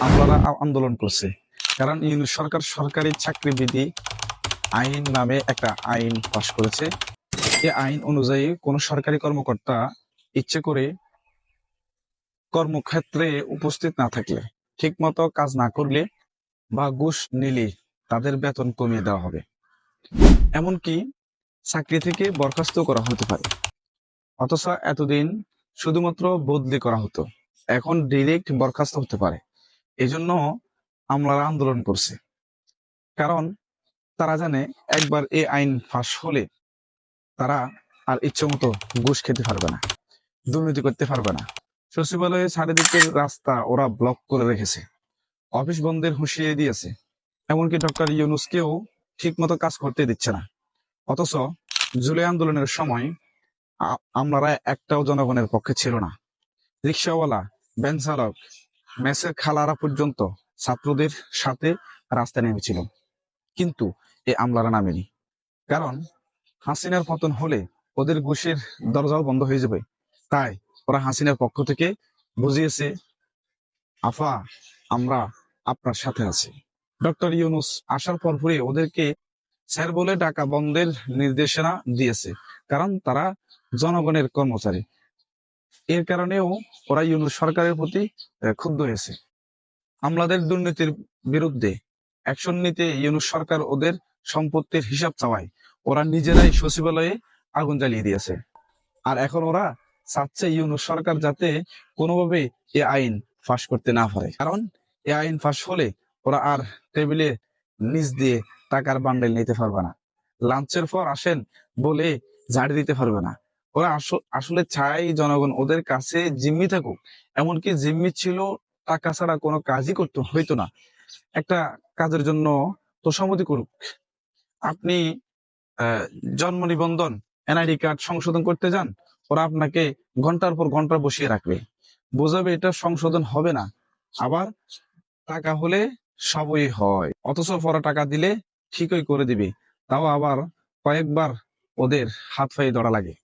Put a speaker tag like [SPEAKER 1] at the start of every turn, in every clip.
[SPEAKER 1] আমলারা আ- আন্দোলন করছে। কারণ সরকার সরকারি চাকরিবিধি আইন নামে একটা আইন পাশ করেছে। এই আইন অনুযায়ী কোন সরকারি কর্মকর্তা ইচ্ছে করে কর্মক্ষেত্রে উপস্থিত না থাকলে, ঠিকমতো কাজ না করলে বা ঘুষ নিলে তাদের বেতন কমিয়ে দেওয়া হবে। এমনকি চাকরি থেকে বরখাস্ত করা হতে পারে। অথচ এতদিন শুধুমাত্র বদলি করা হতো। এখন ডিরেক্ট বরখাস্ত হতে পারে। এজন্য আমলারা আন্দোলন করছে। কারণ তারা জানে একবার এই আইন ফাঁস হলে তারা আর ইচ্ছে মতো ঘুষ খেতে পারবে না, দুর্নীতি করতে পারবে না। সচিবালয়ে চারিদিকের রাস্তা ওরা ব্লক করে রেখেছে, অফিস বন্ধের হুঁশিয়ারি দিয়েছে, এমনকি ডক্টর ইউনুসকেও ঠিক মতো কাজ করতে দিচ্ছে না। অথচ জুলাই আন্দোলনের সময় আমলারা একটাও জনগণের পক্ষে ছিল না। রিক্সাওয়ালা ভ্যান চালক মেসের খালারা পর্যন্ত ছাত্রদের সাথে রাস্তায় নেমেছিল। কিন্তু এই আমলারা নামেনি। কারণ হাসিনার পতন হলে ওদের ঘুষের দরজাও বন্ধ হয়ে যাবে। তাই ওরা হাসিনার পক্ষ থেকে বুঝিয়েছে, আফা, আমরা আপনার সাথে আছি। ডক্টর ইউনুস আসার পরপরই ওদেরকে স্যার বলে ডাকা বন্ধের নির্দেশনা দিয়েছে। কারণ তারা জনগণের কর্মচারী। এর কারণেও ওরা ইউনুস সরকারের প্রতি ক্ষুব্ধ হয়েছে। আমলাদের দুর্নীতির বিরুদ্ধে অ্যাকশন নিতে ইউনুস সরকার ওদের সম্পত্তির হিসাব চাওয়ায়। ওরা নিজেরাই সচিবালয়ে আগুন জ্বালিয়ে দিয়েছে। আর এখন ওরা চাচ্ছে ইউনুস সরকার যাতে কোনোভাবে এ আইন ফাঁস করতে না পারে। কারণ এ আইন ফাঁস হলে ওরা আর টেবিলে নিচ দিয়ে টাকার বান্ডেল নিতে পারবে না। লাঞ্চের পর আসেন বলে ঝাড়ি দিতে পারবে না। ওরা আসলে চাই জনগণ ওদের কাছে জিম্মি থাকুক। এমনকি জিম্মি ছিল, টাকা ছাড়া কোনো কাজই করতে, হইতো না। একটা কাজের জন্য তোষামতি করুক। আপনি জন্ম নিবন্ধন, এনআইডি কার্ড সংশোধন করতে যান, ওরা আপনাকে ঘণ্টার পর ঘণ্টা বসিয়ে রাখবে। বোঝাবে এটা সংশোধন হবে না। আবার টাকা হলে সবই হয়। অথচ পরে টাকা দিলে ঠিকই করে দিবে। তাও আবার কয়েকবার ওদের হাত পায়ে ধরা লাগে।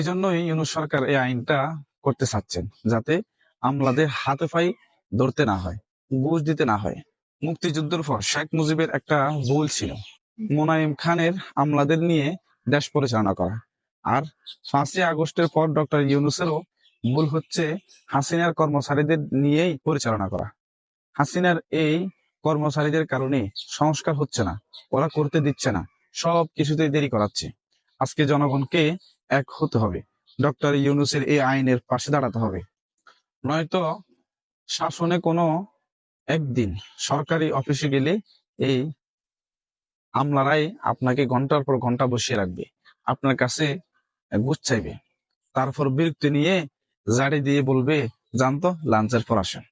[SPEAKER 1] এজন্যই ইউনুস সরকার এই আইনটা করতে চাচ্ছেন, যাতে আমলাদের হাতে পাই ধরতে না হয়, ঘুষ দিতে না হয়। মুক্তিযুদ্ধের পর শেখ মুজিবের একটা ভুল ছিল। মোনায়েম খানের আমলাদের নিয়ে দেশ পরিচালনা করা। আর পাঁচই আগস্টের পর ডক্টর ইউনুসেরও ভুল হচ্ছে হাসিনার কর্মচারীদের নিয়েই পরিচালনা করা। হাসিনার এই কর্মচারীদের কারণে সংস্কার হচ্ছে না, ওরা করতে দিচ্ছে না সব কিছুতেই দেরি করাচ্ছে। আজকে জনগণকে এক হতে হবে। ডক্টর ইউনুসের এই আইনের পাশে দাঁড়াতে হবে। নয়তো শাসনে কোনো একদিন সরকারি অফিসে গেলে এই আমলারাই আপনাকে ঘণ্টার পর ঘণ্টা বসিয়ে রাখবে। আপনার কাছে ঘুষ চাইবে। তারপর বিরক্তি নিয়ে জাড়ি দিয়ে বলবে জানতো লাঞ্চের পর আসেন।